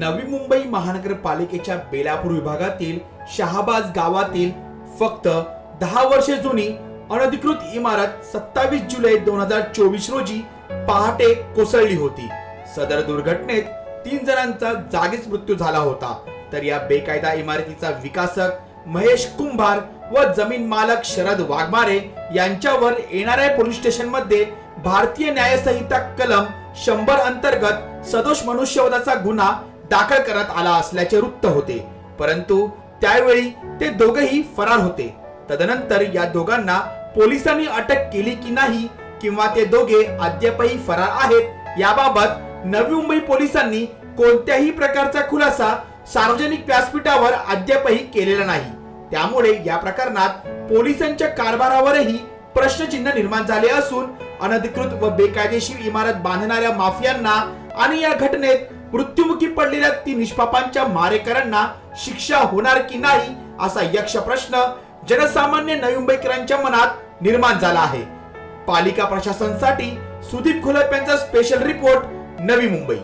नवी मुंबई महानगरपालिकेच्या बेलापूर विभागातील शहाबाज गावातील फक्त दहा वर्षे जुनी अनधिकृत इमारत सत्तावीस जुलै दोन हजार चोवीस रोजी पहाटे कोसळली होती. सदर दुर्घटनेत तीन जणांचा जागीच मृत्यू झाला होता. तर या बेकायदा इमारतीचा विकासक महेश कुंभार व जमीन मालक शरद वाघमारे यांच्यावर येणाऱ्या पोलीस स्टेशनमध्ये भारतीय न्यायसंहिता कलम शंभर अंतर्गत सदोष मनुष्यवधाचा गुन्हा दाखल करण्यात आला असल्याचे वृत्त होते. परंतु त्यावेळी ते दोघेही फरार होते. तदनंतर या दोघांना पोलिसांनी अटक केली की नाही किंवा ते दोघे अद्यापही फरार आहेत याबाबत नवी मुंबई पोलिसांनी कोणत्याही प्रकारचा खुलासा सार्वजनिक व्यासपीठावर अद्यापही केलेला नाही. त्यामुळे या प्रकरणात पोलिसांच्या कारभारावरही प्रश्नचिन्ह निर्माण झाले असून अनधिकृत व बेकायदेशीर इमारत बांधणाऱ्या माफियांना आणि या घटनेत मृत्युमुखी पडलेल्या ती निष्पापांच्या मारेकरांना शिक्षा होणार की नाही असा यक्ष प्रश्न जनसामान्य नवी मुंबईकरांच्या मनात निर्माण झाला आहे. पालिका प्रशासनासाठी सुदीप घोलप यांचा स्पेशल रिपोर्ट नवी मुंबई.